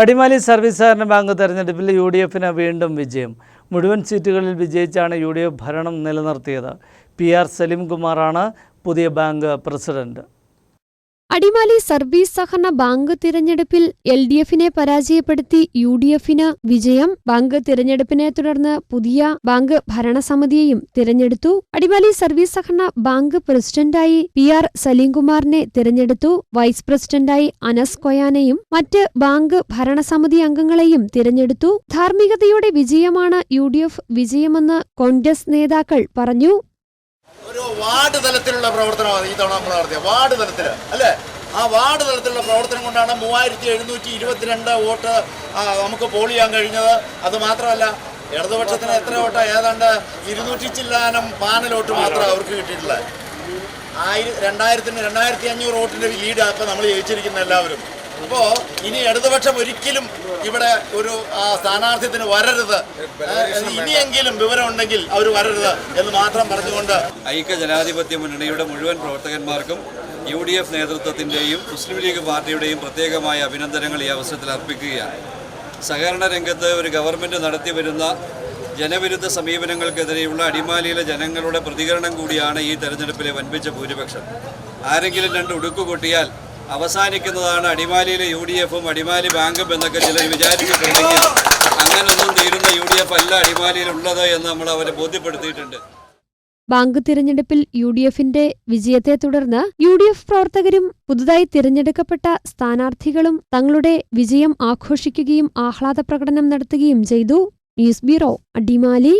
Adimali service സഹകരണ bank തെരഞ്ഞെടുപ്പിൽ U D എഫിന് വീണ്ടും വിജയം. മുഴുവൻ സീറ്റുകളിൽ വിജയിച്ചാണ് യു ഡി എഫ് ഭരണം നിലനിർത്തിയത്. പി ആർ സലീംകുമാറാണ് പുതിയ ബാങ്ക് പ്രസിഡന്റ്. അടിമാലി സർവീസ് സഹകരണ ബാങ്ക് തിരഞ്ഞെടുപ്പിൽ എൽ ഡി എഫിനെ പരാജയപ്പെടുത്തി യു ഡി എഫിന് വിജയം. ബാങ്ക് തിരഞ്ഞെടുപ്പിനെ തുടർന്ന് പുതിയ ബാങ്ക് ഭരണസമിതിയെയും തിരഞ്ഞെടുത്തു. അടിമാലി സർവീസ് സഹകരണ ബാങ്ക് പ്രസിഡന്റായി പി ആർ സലീംകുമാറിനെ തിരഞ്ഞെടുത്തു. വൈസ് പ്രസിഡന്റായി അനസ് കൊയാനെയും മറ്റ് ബാങ്ക് ഭരണസമിതി അംഗങ്ങളെയും തിരഞ്ഞെടുത്തു. ധാർമ്മികതയുടെ വിജയമാണ് യു ഡി എഫ് വിജയമെന്ന് കോൺഗ്രസ് നേതാക്കൾ പറഞ്ഞു. തലത്തിലുള്ള പ്രവർത്തനമാണ് ഈ തവണ നമ്മൾ നടത്തിയത്. വാർഡ് തലത്തിൽ അല്ലേ? ആ വാർഡ് തലത്തിലുള്ള പ്രവർത്തനം കൊണ്ടാണ് മൂവായിരത്തി എഴുന്നൂറ്റി ഇരുപത്തിരണ്ട് വോട്ട് നമുക്ക് പോൾ ചെയ്യാൻ കഴിഞ്ഞത്. അത് മാത്രമല്ല ഇടതുപക്ഷത്തിന് എത്ര വോട്ടാ? ഏതാണ്ട് ഇരുന്നൂറ്റി ചില്ലാനം പാനൽ വോട്ട് മാത്രമേ അവർക്ക് കിട്ടിയിട്ടുള്ളത്. ആയിരം രണ്ടായിരത്തിന് രണ്ടായിരത്തി അഞ്ഞൂറ് വോട്ടിന്റെ ലീഡ് ഇപ്പം നമ്മൾ ജയിച്ചിരിക്കുന്ന എല്ലാവരും. അപ്പോൾ ഇനി ഇടതുപക്ഷം ഒരിക്കലും ഇവിടെ ഒരു സ്ഥാനാർത്ഥ്യത്തിന് വരരുത്. ഇനിയെങ്കിലും വിവരം ഉണ്ടെങ്കിൽ അവർ വരരുത് എന്ന് മാത്രം പറഞ്ഞുകൊണ്ട് ഐക്യ ജനാധിപത്യ മുന്നണിയുടെ മുഴുവൻ പ്രവർത്തകന്മാർക്കും യു ഡി എഫ് നേതൃത്വത്തിന്റെയും മുസ്ലിം ലീഗ് പാർട്ടിയുടെയും പ്രത്യേകമായ അഭിനന്ദനങ്ങൾ ഈ അവസരത്തിൽ അർപ്പിക്കുകയാണ്. സഹകരണ രംഗത്ത് ഒരു ഗവൺമെന്റ് നടത്തി വരുന്ന ജനവിരുദ്ധ സമീപനങ്ങൾക്കെതിരെയുള്ള അടിമാലിയിലെ ജനങ്ങളുടെ പ്രതികരണം കൂടിയാണ് ഈ തെരഞ്ഞെടുപ്പിലെ വൻപിച്ച ഭൂരിപക്ഷം. ആരെങ്കിലും രണ്ട് ഉടുക്കു കൊട്ടിയാൽ അവസാനിക്കുന്നതാണ് അടിമാലിയിലെ യു ഡി എഫും അടിമാലി ബാങ്കും എന്നൊക്കെ ചിലർ വിചാരിച്ചിട്ടുണ്ടെങ്കിൽ അങ്ങനൊന്നും തീരുന്ന യു ഡി എഫ് അല്ല അടിമാലിയിലുള്ളത് എന്ന് നമ്മൾ അവരെ ബോധ്യപ്പെടുത്തിയിട്ടുണ്ട്. ബാങ്ക് തിരഞ്ഞെടുപ്പിൽ യു ഡി എഫിന്റെ വിജയത്തെ തുടർന്ന് യു ഡി എഫ് പ്രവർത്തകരും പുതുതായി തിരഞ്ഞെടുക്കപ്പെട്ട സ്ഥാനാർത്ഥികളും തങ്ങളുടെ വിജയം ആഘോഷിക്കുകയും ആഹ്ലാദ പ്രകടനം നടത്തുകയും ചെയ്തു. News bureau Adimali.